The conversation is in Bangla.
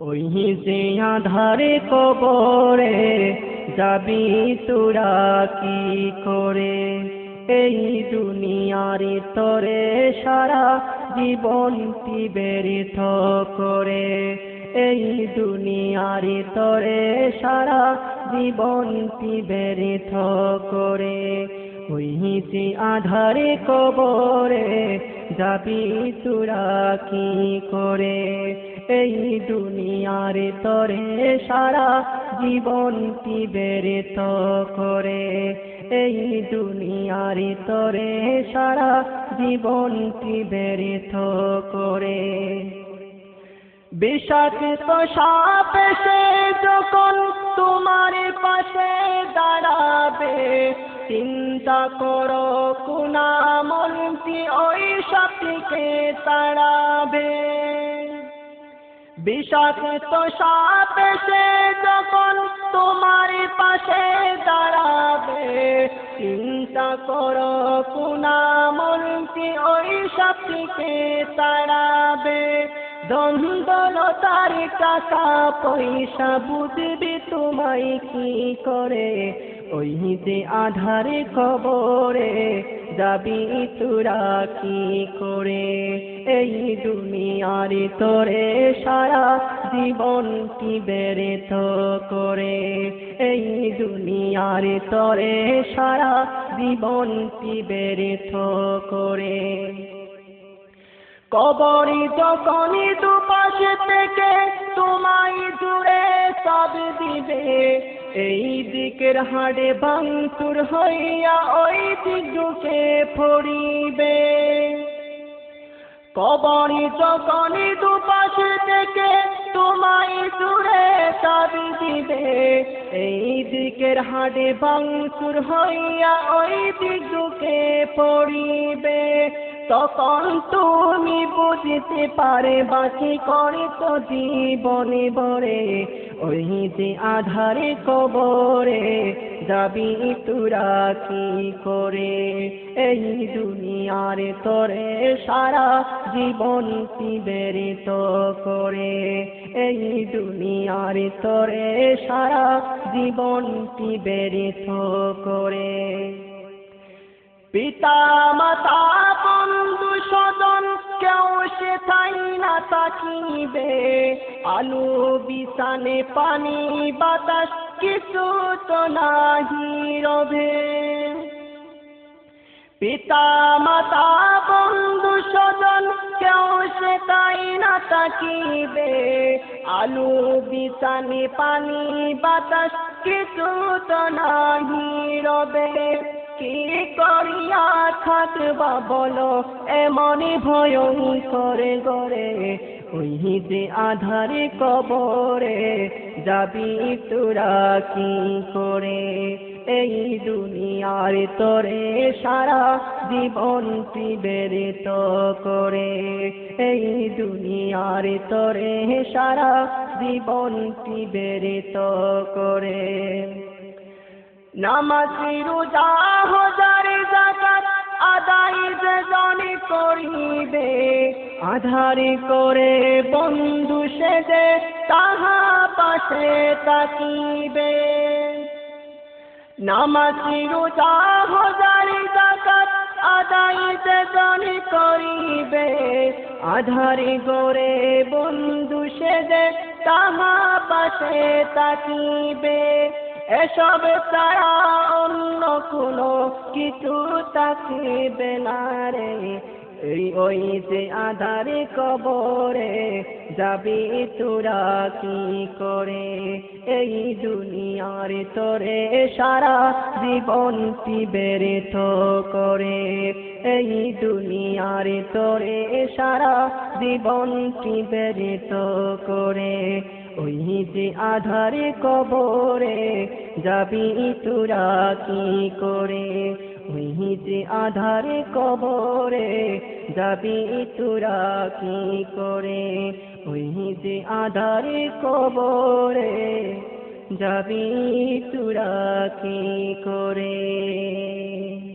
ওই যে আধারে কবরে যাবি তোরা কি করে? এই দুনিয়ার তরে সারা জীবন ব্যর্থ করে এই দুনিয়ার তরে সারা জীবন ব্যর্থ করে ওই আধারে কবরে, যাবি তোরা কি করে? এই দুনিয়ার তরে সারা জীবন কি ব্যর্থ করে? এই দুনিয়ার তরে সারা জীবন কি ব্যর্থ করে? বিষাক্ত সাপ এসে যখন তোমার পাশে দাঁড়াবে, চিন্তা করো কুনামন্তি ওই সাপটিকে তাড়াবে। বিষাক্ত সাপ এসে যখন তোমার পাশে দাঁড়াবে, চিন্তা করো কুনামন্তি ওই সাপটিকে তাড়াবে। দ্বন্দ্বলতার টাকা, পয়সা বুঝবি তোমায় কি করে? ওই যে আধারে খবরে যাবি তোরা কি করে? এই দুনিয়ার তোরে সারা জীবন কি বেরেত করে? এই দুনিয়ার তরে সারা জীবন কি বেরেত করে? কবরি যখনই দুপাশে থেকে তোমায় জুড়ে সব দিবে। এই দিকের হাড়ে ভাঙচুর হইয়া ওই দিক ঢুকে ফড়িবে। কবরি যখনই দুপাশে থেকে তোমায় জুড়ে সব দিবে। এই দিকের হাড়ে ভাঙচুর হইয়া ওই দিক ঢুকে পড়িবে তখন তুমি বুঝতে পারে, বাকি করে তো জীবনে বরে ওই যে আধারে কবরে যাবি তোরা কি করে? এই দুনিয়ার তরে সারা জীবন বেরিত করে। এই দুনিয়ার তরে সারা জীবন বেরিত করে। পিতা মাতা সে তাই না তাকিবে আলু বিছানে পানি, বাতাস কিছু তো নাহি রবে। পিতা, মাতা, বন্ধু, স্বজন, কেউ সে তাই না তাকিবে। আলু বিছানে পানি, বাতাস কিছু তো নাহি রবে। কি করিয়া থাকবা বলো, এমনই ভয়ঙ্কর গরে ওই যে আধারে কবরে যাবি তোরা কি করে? এই দুনিয়ার তরে সারা জীবন বেরিত করে। এই দুনিয়ার তরে সারা জীবন বেরিত করে। নামাজি, রোজা যে করিবে, আধারে করে বন্ধু সেজে তাহা পাশে তাকিবে নামাজি রোজা, হাজারে জাকাত আদায় যে জনে করিবে, আধারে গড়ে বন্ধু সেজে তাহা পাশে তাকিবে এসব ছাড়া অন্য কোনো কিছু থাকিবে না রে। এই ওই যে আধারে কবরে যাবি তোরা কি করে? এই দুনিয়ার তোরে সারা জীবন বেরিত করে। এই দুনিয়ার তোরে সারা জীবন বেরিত করে। ওই যে আধারে কবরে যাবি তোরা কি করে? ওই যে আধারে কবরে যাবি তোরা কি করে? ওই যে আধারে কবরে যাবি তোরা কি করে?